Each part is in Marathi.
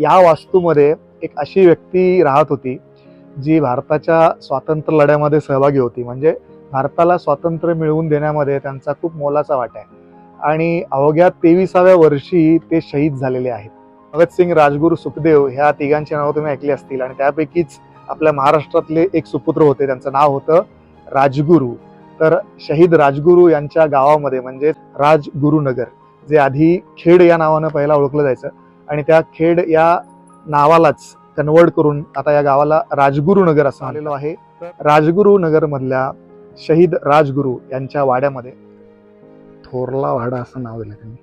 या वास्तूमध्ये एक अशी व्यक्ती राहत होती जी भारताच्या स्वातंत्र्य लढ्यामध्ये सहभागी होती. म्हणजे भारताला स्वातंत्र्य मिळवून देण्यामध्ये त्यांचा खूप मोलाचा वाटा आहे. आणि अवघ्या तेविसाव्या वर्षी ते शहीद झालेले आहेत. भगतसिंग राजगुरू सुखदेव ह्या तिघांची नावं तुम्ही ऐकली असतील आणि त्यापैकीच आपल्या महाराष्ट्रातले एक सुपुत्र होते. त्यांचं नाव होतं राजगुरू. तर शहीद राजगुरू यांच्या गावामध्ये म्हणजे राजगुरुनगर जे आधी खेड या नावानं पहिला ओळखलं जायचं आणि त्या खेड या नावालाच कन्वर्ट करून आता या गावाला राजगुरुनगर असं आलेलं आहे. राजगुरुनगर मधल्या शहीद राजगुरू यांच्या वाड्यामध्ये थोरला वाडा असं नाव दिलं त्यांनी.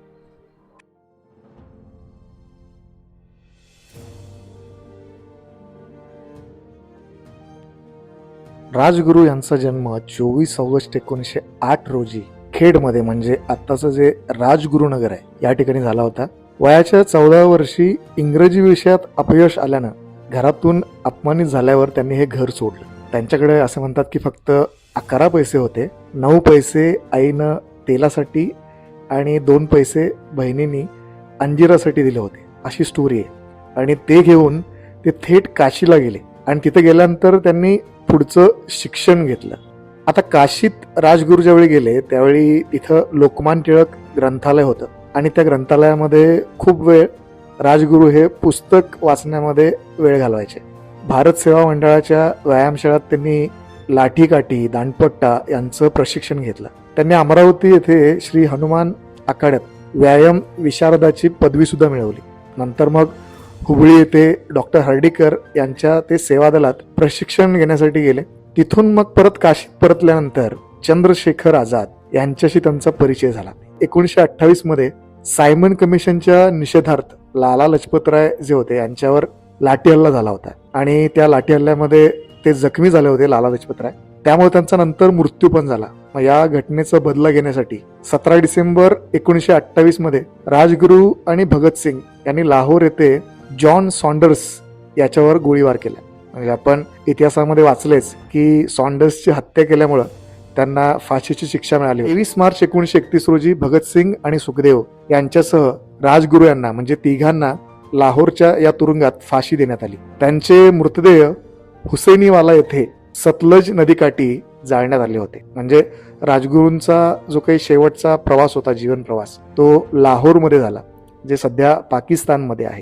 राजगुरू यांचा जन्म चोवीस ऑगस्ट एकोणीसशे आठ रोजी खेडमध्ये म्हणजे आत्ताचं जे राजगुरुनगर आहे या ठिकाणी झाला होता. वयाच्या चौदा वर्षी इंग्रजी विषयात अपयश आल्यानं घरातून अपमानित झाल्यावर त्यांनी हे घर सोडलं. त्यांच्याकडे असं म्हणतात की फक्त अकरा पैसे होते. नऊ पैसे आईनं तेलासाठी आणि दोन पैसे बहिणींनी अंजिरासाठी दिले होते. अशी स्टोरी आहे. आणि ते घेऊन ते थेट काशीला गेले. आणि तिथे गेल्यानंतर त्यांनी पुढचं शिक्षण घेतलं. आता काशीत राजगुरू ज्यावेळी गेले त्यावेळी तिथं लोकमान टिळक ग्रंथालय होतं. आणि त्या ग्रंथालयामध्ये खूप वेळ राजगुरू हे पुस्तक वाचण्यामध्ये वेळ घालवायचे. भारत सेवा मंडळाच्या व्यायामशाळेत त्यांनी लाठीकाठी दांडपट्टा यांचं प्रशिक्षण घेतलं. त्यांनी अमरावती येथे श्री हनुमान आखाड्यात व्यायाम विशारदाची पदवीसुद्धा मिळवली. नंतर मग हुबळी येथे डॉक्टर हर्डीकर यांच्या ते सेवा दलात प्रशिक्षण घेण्यासाठी गेले. तिथून मग परत काशीत परतल्यानंतर चंद्रशेखर आझाद यांच्याशी त्यांचा परिचय झाला. एकोणीसशे अठ्ठावीसमध्ये सायमन कमिशनच्या निषेधार्थ लाला लजपतराय जे होते यांच्यावर लाठी हल्ला झाला होता. आणि त्या लाठी हल्ल्यामध्ये ते जखमी झाले होते लाला लजपतराय. त्यामुळे त्यांचा नंतर मृत्यू पण झाला. मग या घटनेचा बदला घेण्यासाठी सतरा डिसेंबर एकोणीसशे अठ्ठावीसमध्ये राजगुरू आणि भगतसिंग यांनी लाहोर येथे जॉन सॉन्डर्स याच्यावर गोळीबार केला. म्हणजे आपण इतिहासामध्ये वाचलेच की सॉन्डर्सची हत्या केल्यामुळं त्यांना फाशीची शिक्षा मिळाली तेवीस मार्च एकोणीसशे एकतीस रोजी भगतसिंग आणि सुखदेव यांच्यासह राजगुरू यांना म्हणजे तिघांना लाहोरच्या या तुरुंगात फाशी देण्यात आली. त्यांचे मृतदेह हुसैनीवाला येथे सतलज नदीकाठी जाळण्यात आले होते. म्हणजे राजगुरूंचा जो काही शेवटचा प्रवास होता जीवन प्रवास तो लाहोरमध्ये झाला जे सध्या पाकिस्तानमध्ये आहे.